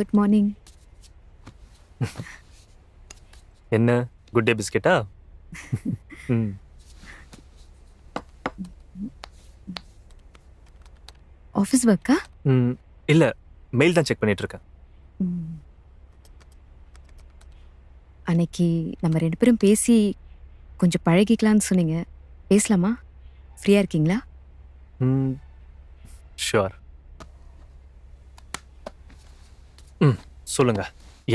Good morning. என்ன? Good day பிஸ்கெட்டா? Office ஒர்க்கா? இல்லை மெயில் தான் செக் பண்ணிட்டு இருக்கேன் அன்னைக்கு நம்ம ரெண்டு பேரும் பேசி கொஞ்சம் பழகிக்கலாம்னு சொன்னீங்க. பேசலாமா? ஃப்ரீயாக இருக்கீங்களா? ஷுவர் ம் சொல்லுங்க.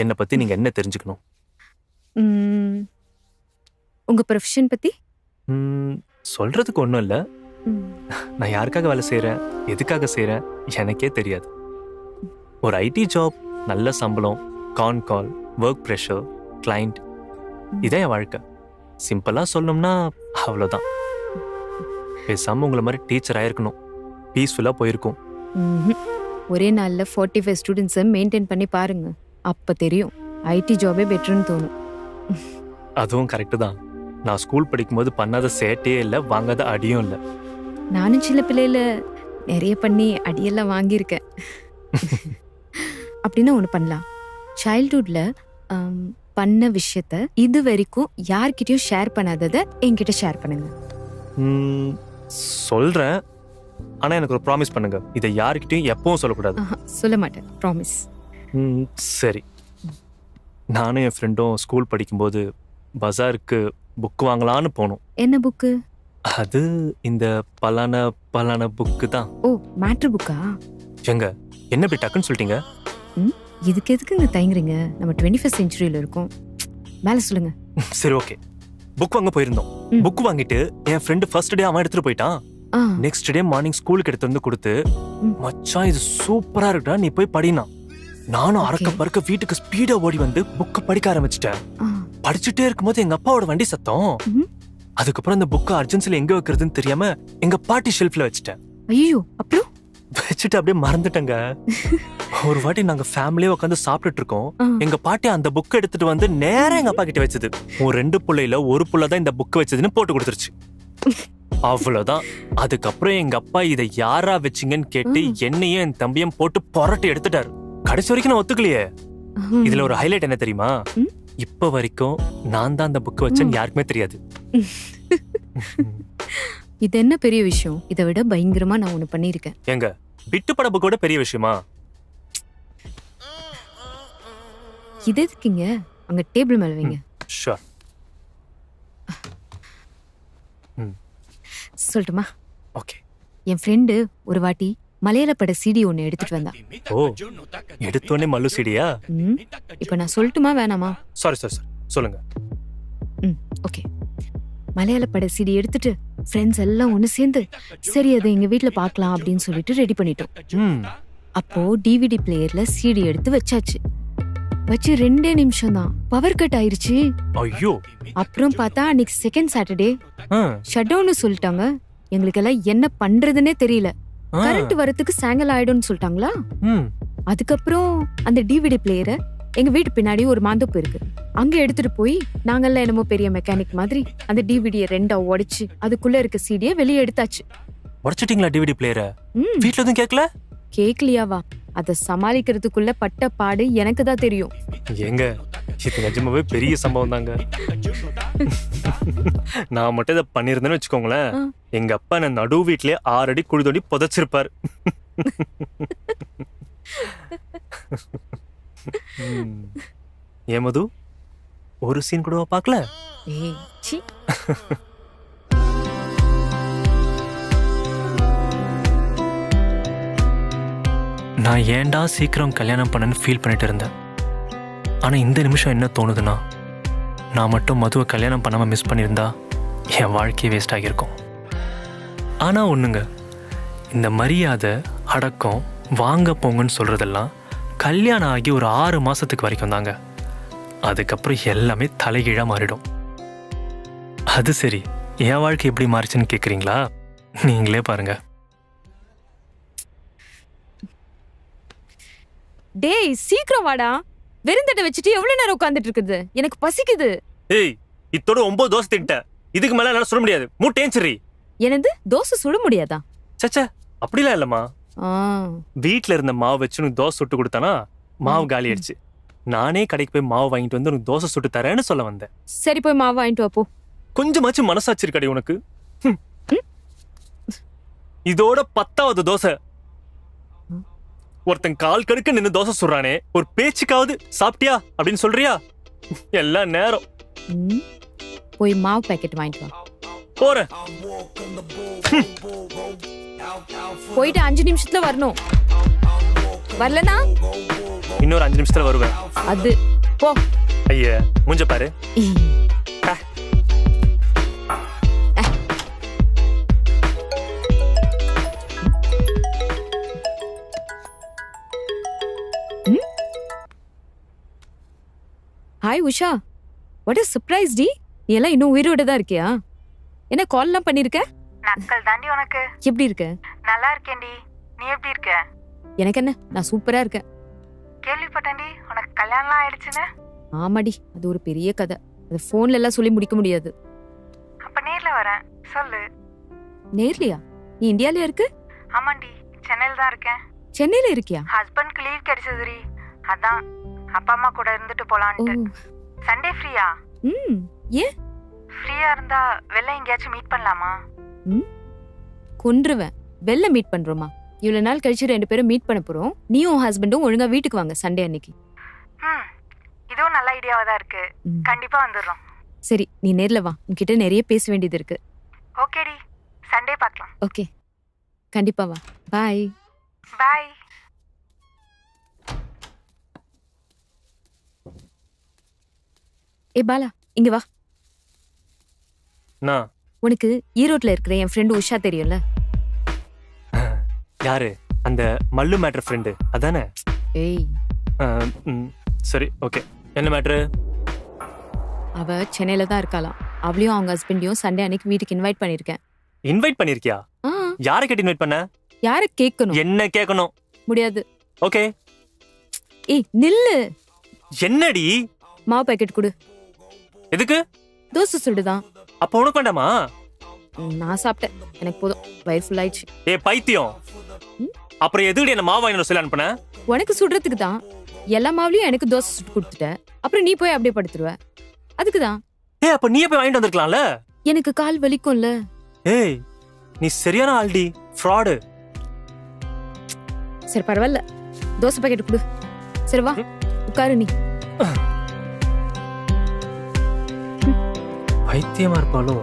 என்னை பற்றி நீங்கள் என்ன தெரிஞ்சுக்கணும்? உங்க ப்ரொஃபஷன் பற்றி ம் சொல்கிறதுக்கு ஒன்றும் இல்லை. நான் யாருக்காக வேலை செய்கிறேன் எதுக்காக செய்கிறேன் எனக்கே தெரியாது. ஒரு ஐடி ஜாப் நல்ல சம்பளம் con call work pressure client இதான் என் வாழ்க்கை. சிம்பிளாக சொல்லணும்னா அவ்வளோதான் பேசாமல் உங்களை மாதிரி டீச்சர் ஆயிருக்கணும். பீஸ்ஃபுல்லாக போயிருக்கும். ஒரே நாளில் ஃபார்ட்டி ஃபைவ் ஸ்டூடெண்ட்ஸை மெயின்டைன் பண்ணி பாருங்க. அப்போ தெரியும். ஐடி ஜாபே பெட்டர்னு தோணும். அதுவும் கரெக்டு தான். நான் ஸ்கூல் படிக்கும்போது பண்ணாத சேட்டையே இல்லை வாங்காத அடியும் இல்லை. நானும் சின்ன பிள்ளையில நிறைய பண்ணி அடியெல்லாம் வாங்கியிருக்கேன். அப்படின்னா ஒன்று பண்ணலாம். சைல்ட்ஹுட்ல பண்ண விஷயத்த இது வரைக்கும் யார்கிட்டயும் ஷேர் பண்ணாததை என்கிட்ட ஷேர் பண்ணுங்க. ம், ஆனால் எனக்கு ஒரு ப்ராமிஸ் பண்ணுங்க. இதை யாருக்கிட்டையும் எப்பவும் சொல்லக்கூடாது. சொல்ல மாட்டேன். ப்ராமிஸ் சரி. நானும் என் ஃப்ரெண்டும் ஸ்கூல் படிக்கும்போது பஜாருக்கு புக் வாங்கலான்னு போனோம். என்ன புக்கு அது இந்த பலான பலான புக்கு தான். ஓ மேட்ரு புக்கா எங்க? என்ன இப்படி டக்குன்னு சொல்லிட்டீங்க? இதுக்கு எதுக்குங்க தயங்குறீங்க? நம்ம டுவெண்ட்டி ஃபஸ்ட் செஞ்சுரியில் இருக்கோம். மேலே சொல்லுங்க. சரி ஓகே புக் வாங்க போயிருந்தோம். புக் வாங்கிட்டு என் ஃப்ரெண்டு ஃபர்ஸ்ட் டே அவன் எடுத்துட்டு போயிட்டான். நெக்ஸ்ட் டே மார்னிங் ஸ்கூலுக்கு எடுத்து வந்து கொடுத்து. மச்சான் இது சூப்பரா இருக்குடா நீ போய் படினா. நானும் அறக்க. பறக்க வீட்டுக்கு ஸ்பீடா ஓடி வந்து புக்க படிக்க ஆரம்பிச்சிட்டேன். படிச்சுட்டே இருக்கும்போது எங்க அப்பாவோட வண்டி சத்தம். அதுக்கப்புறம் இந்த புக்க அர்ஜென்சில எங்க வைக்கிறதுன்னு தெரியாம எங்க பாட்டி ஷெல்ஃப்ல வச்சுட்டேன். ஐயோ அப்புறம்? வச்சுட்டு அப்படியே மறந்துட்டேங்க. ஒரு வாட்டி நாங்க ஃபேமிலியா உட்காந்து சாப்பிட்டுட்டு இருக்கோம். எங்க பாட்டி அந்த புக் எடுத்துட்டு வந்து நேரா எங்க அப்பா கிட்ட வச்சது. உன் ரெண்டு புள்ளையில ஒரு புள்ள தான் இந்த புக் வச்சதுன்னு போட்டு கொடுத்துருச்சு. அவ்வளவுதான். அதுக்கப்புறம் எங்க அப்பா இதை யாரா வச்சீங்கன்னு கேட்டு ம். என்னையும் என் தம்பியும் போட்டு புரட்டி எடுத்துட்டாரு. கடைசி வரைக்கும் நான் ஒத்துக்கலையே. இதுல ஒரு ஹைலைட் என்ன தெரியுமா? ம். இப்ப வரைக்கும் நான் தான் அந்த புக் வச்சேன்னு யாருக்குமே தெரியாது. இது என்ன பெரிய விஷயம்? இதை விட பயங்கரமா நான் ஒன்று பண்ணியிருக்கேன். எங்க? பிட்டு பட புக்கோட பெரிய விஷயமா? இது எதுக்குங்க? அங்க டேபிள் மேல வைங்க. ஷூர் சொல்லட்டுமா? ஓகே. என் ஃப்ரெண்டு ஒரு வாட்டி மலையாள பட சிடி ஒன்று எடுத்துட்டு வந்தா. ஓ எடுத்தோடனே மல்லு செடியா இப்போ நான் சொல்லட்டுமா வேணாமா? சாரி சாரி சாரி சொல்லுங்க. ம் ஓகே. மலையாள பட சிடி எடுத்துட்டு ஃப்ரெண்ட்ஸ் எல்லாம் ஒன்று சேர்ந்து சரி அதை எங்க வீட்ல பார்க்கலாம் அப்படின்னு சொல்லிட்டு ரெடி பண்ணிட்டோம். அப்போ டிவிடி பிளேயர்ல சிடி எடுத்து வச்சாச்சு. வச்சு ரெண்டே நிமிஷம் தான் பவர் கட் ஆயிருச்சு. ஐயோ. அப்புறம் பார்த்தா அன்னைக்கு செகண்ட் சாட்டர்டே ஷட் டவுன் சொல்லிட்டாங்க. எங்களுக்கெல்லாம் என்ன பண்றதுன்னே தெரியல. கரண்ட் வரதுக்கு சாயங்காலம் ஆயிடும்னு சொல்லிட்டாங்களா? அதுக்கப்புறம் அந்த டிவிடி பிளேயரை எங்க வீட்டு பின்னாடி ஒரு மாந்தோப்பு இருக்கு. அங்க எடுத்துட்டு போய் நாங்கெல்லாம் என்னமோ பெரிய மெக்கானிக் மாதிரி அந்த டிவிடியை ரெண்டா உடைச்சு அதுக்குள்ள இருக்க சீடியை வெளியே எடுத்தாச்சு. உடைச்சிட்டீங்களா டிவிடி பிளேயரை ம். வீட்ல எதுவும் கேட்கல கேக்கலியாவா? அதை சமாளிக்கிறதுக்குள்ள பட்ட பாடு எனக்கு தான் தெரியும். ஏங்க இது நிஜமாவே பெரிய சம்பவம் தாங்க. நான் மட்டும் இதை பண்ணியிருந்தேன்னு வச்சுக்கோங்களேன். எங்க அப்பா என்ன நடு வீட்லயே ஆறு அடி குழி தோண்டி புதைச்சிருப்பார். ஏன் மது ஒரு சீன் கூடவா பார்க்கல நான் ஏன்டா சீக்கிரம் கல்யாணம் பண்ணேன்னு ஃபீல் பண்ணிட்டு இருந்தேன் ஆனால் இந்த நிமிஷம் என்ன தோணுதுன்னா நான் மட்டும் மதுவை கல்யாணம் பண்ணாமல் மிஸ் பண்ணியிருந்தா என் வாழ்க்கையே வேஸ்ட் ஆகியிருக்கும். ஆனால் ஒன்றுங்க இந்த மரியாதை அடக்கம் வாங்க போங்கன்னு சொல்கிறதெல்லாம் கல்யாணம் ஆகி ஒரு ஆறு மாதத்துக்கு வரைக்கும் தாங்க. அதுக்கப்புறம் எல்லாமே தலைகீழாக மாறிடும். அது சரி என் வாழ்க்கை எப்படி மாறிச்சுன்னு கேட்குறீங்களா நீங்களே பாருங்கள் டேய் சீக்கிரம் வாடா. வெறுந்தட்டை வச்சுட்டு எவ்வளவு நேரம் உட்கார்ந்துட்டு இருக்குது? எனக்கு பசிக்குது. ஏய் இத்தோட ஒன்பது தோசை தின்ட்டேன். இதுக்கு மேல என்னால சொல்ல முடியாது. மூட்டேன் சரி எனது தோசை சுட முடியாதா? சச்சா அப்படிலாம் இல்லம்மா. வீட்ல இருந்த மாவு வச்சு உனக்கு தோசை சுட்டு கொடுத்தானா மாவு காலி ஆயிடுச்சு. நானே கடைக்கு போய் மாவு வாங்கிட்டு வந்து உனக்கு தோசை சுட்டு தரேன்னு சொல்ல வந்தேன். சரி போய் மாவு வாங்கிட்டு வா போ. கொஞ்சமாச்சும் மனசாட்சி இருக்கடி உனக்கு. இதோட பத்தாவது தோசை. ஒருத்தன் கால் கடுக்க நின்னு தோசை சுடுறானே ஒரு பேச்சுக்காவது சாப்பிட்டியா அப்படின்னு சொல்றியா? எல்லாம் நேரம். போய் மாவு பாக்கெட் வாங்கிட்டு வா. போறேன் போயிட்டு அஞ்சு நிமிஷத்துல வரணும். வரலனா? இன்னொரு அஞ்சு நிமிஷத்துல வருவேன். அது போ. ஐய மூஞ்ச பாரு. உஷா வாட் இஸ் சர்ப்ரைஸ் டி. நீ எல்லாம் இன்னும் உயிரோட தான் இருக்கியா? என்ன கால்லாம் பண்ணிருக்க? நக்கல் தாண்டி உனக்கு. எப்படி இருக்க? நல்லா இருக்கேன்டி. நீ எப்படி இருக்க? எனக்கு என்ன? நான் சூப்பரா இருக்கேன். கேள்விப்பட்டேன்டி. உனக்கு கல்யாணம்லாம் ஆயிடுச்சுன்னு? ஆமாடி. அது ஒரு பெரிய கதை. அது போன்ல எல்லாம் சொல்லி முடிக்க முடியாது. அப்ப நேர்ல வரேன். சொல்லு. நேர்லையா? நீ இந்தியாலயா இருக்கு? ஆமாண்டி. சென்னையில தான் இருக்கேன். சென்னையில இருக்கியா? ஹஸ்பண்ட்க்கு லீவ் கிடைச்சதுரி அதான். அப்பா அம்மா கூட இருந்துட்டு போலான்ட்டு. சண்டே ஃப்ரீயா ம் ஃப்ரீயா இருந்தா வெளில எங்கேயாச்சும் மீட் பண்ணலாமா? கொன்றுவேன். வெளில மீட் பண்றோமா? இவ்வளவு நாள் கழிச்சு ரெண்டு பேரும் மீட் பண்ண போறோம். நீயும் உன் ஹஸ்பண்டும் ஒழுங்கா வீட்டுக்கு வாங்க சண்டே அன்னைக்கு. ம் இதுவும் நல்ல ஐடியாவா தான் இருக்கு. ம். கண்டிப்பா வந்துடுறோம். சரி நீ நேர்ல வா. உன்கிட்ட நிறைய பேச வேண்டியது இருக்கு. ஓகேடி சண்டே பார்க்கலாம். ஓகே கண்டிப்பா வா. பாய் பாய் ஏ பாலா இங்க வா. நான் உனக்கு ஈரோட்ல இருக்கிற என் ஃப்ரெண்டு உஷா தெரியும்ல? யாரு? அந்த மல்லு மேட்டர் ஃப்ரெண்டு அதானே? ஏய். சரி ஓகே என்ன மேட்ரு அவ சென்னையில தான் இருக்காளாம் அவளையும் அவங்க ஹஸ்பண்டையும் சண்டே அன்னைக்கு வீட்டுக்கு இன்வைட் பண்ணிருக்கேன். இன்வைட் பண்ணிருக்கியா? யாரை கேட்டு இன்வைட் பண்ண? யார கேட்கணும்? என்ன கேட்கணும்? முடியாது. ஓகே ஏய் நில்லு. என்னடி? மாவு பாக்கெட் கொடு. எதுக்கு? தோசை சுடுதான் அப்ப உனக்கு வேண்டாமா? நான் சாப்பிட்டேன். எனக்கு போதும். வயிறு ஃபுல் ஆயிடுச்சு. ஏ பைத்தியம். அப்புறம் எதுக்கு என்ன மாவு வாங்கின சொல்லி அனுப்புன? உனக்கு சுடுறதுக்கு தான். எல்லா மாவுலயும் எனக்கு தோசை சுட்டு கொடுத்துட்ட. அப்புறம் நீ போய் அப்படியே படுத்துருவ. அதுக்கு தான். ஏ அப்ப நீயே போய் வாங்கிட்டு வந்திருக்கலாம்ல? எனக்கு கால் வலிக்கும்ல. ஏய் நீ சரியான ஆல்டி ஃப்ராடு சரி பரவாயில்ல. தோசை பாக்கெட் கொடு. சரி வா. உட்காரு நீ. பைத்தியமா இருப்பாலும்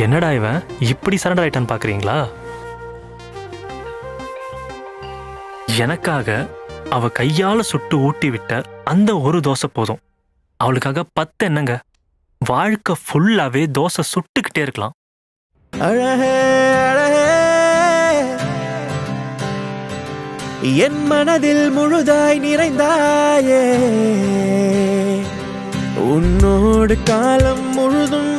என்னடா இவன்? இப்படி சரண்டர் ஆயிட்டான்னு பாக்குறீங்களா? எனக்காக அவ கையால சுட்டு ஊட்டி விட்ட அந்த ஒரு தோசை போதும். அவளுக்காக பத்து என்னங்க? வாழ்க்கை ஃபுல்லாவே தோசை சுட்டுக்கிட்டே இருக்கலாம். என் மனதில் முழுதாய் நிறைந்தாயே. உன்னோடு காலம் முழுதும்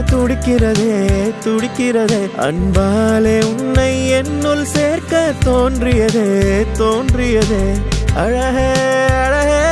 துடிக்கிறதே துடிக்கிறதே. அன்பாலே உன்னை என்னுள் சேர்க்க தோன்றியதே தோன்றியதே. அழகே அழகே.